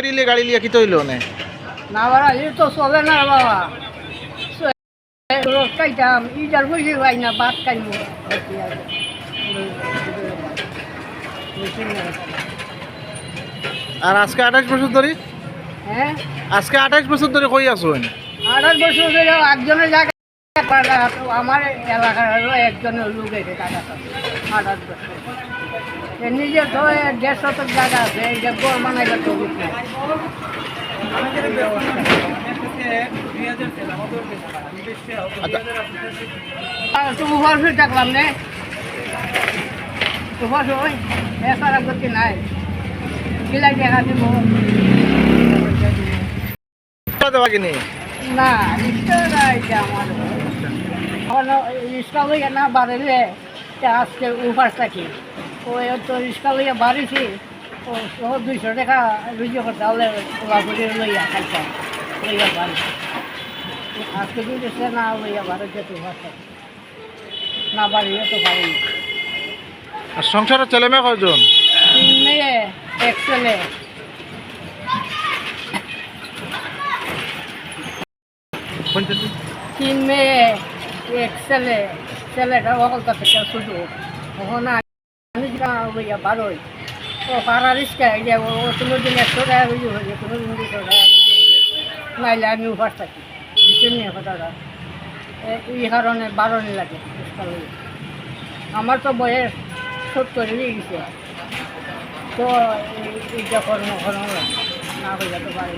গাড়ি লিয়ে গাড়ি লিয়ে কি তৈল নে? না বাবা এ তো চলে না বাবা রোজ খাইতাম ইটার বুঝি পাই না আর আজকে আঠাশ বছর ধরে? হ্যাঁ? আজকে আঠাশ বছর ধরে কই আসুন আঠাশ বছর ধরে একজনের জায়গা আমার এলাকার একজনের লোক এসে আঠাশ বছর। নিজের তো এ দেড় শতক জায়গা আছে এই যে গোল বানাইলে তো উপাসে থাকলাম নে। উপাস ওই এছাড়া গতি নাই? দেখা দিব। না রিক্সা নাই যে আমার। এখন রিক্সা লইয়া না বাড়িলে আজকে উপাস থাকি। ওই তো রিক্সা লইয়া বাড়িছি ও ও দুইশো টাকা রুজি করতে হলে ওলা করে লইয়া খাইতাম লইয়া বাড়ি। আজকে দুইশো না লইয়া বাড়ি যেতে উপাস থাকি না বাড়িয়ে তো পারি আর সংসারের ছেলে মেয়ে কয়জন? তিন মেয়ে এক ছেলে। তিন মেয়ে এক ছেলে। ছেলেটা তখন আমি লইয়া বারোই ও পাড়া রিস্কা যে ও কোনো দিন একশো টাকা রুজি হয়ে কোনো দিন দুশো থাকি নিয়ে কথাটা এই কারণে বারোনি লাগে আমার তো বয়স সত্তর হয়ে গেছে তো এই- এই যখন কর্ম না হয়ে যেতে পারি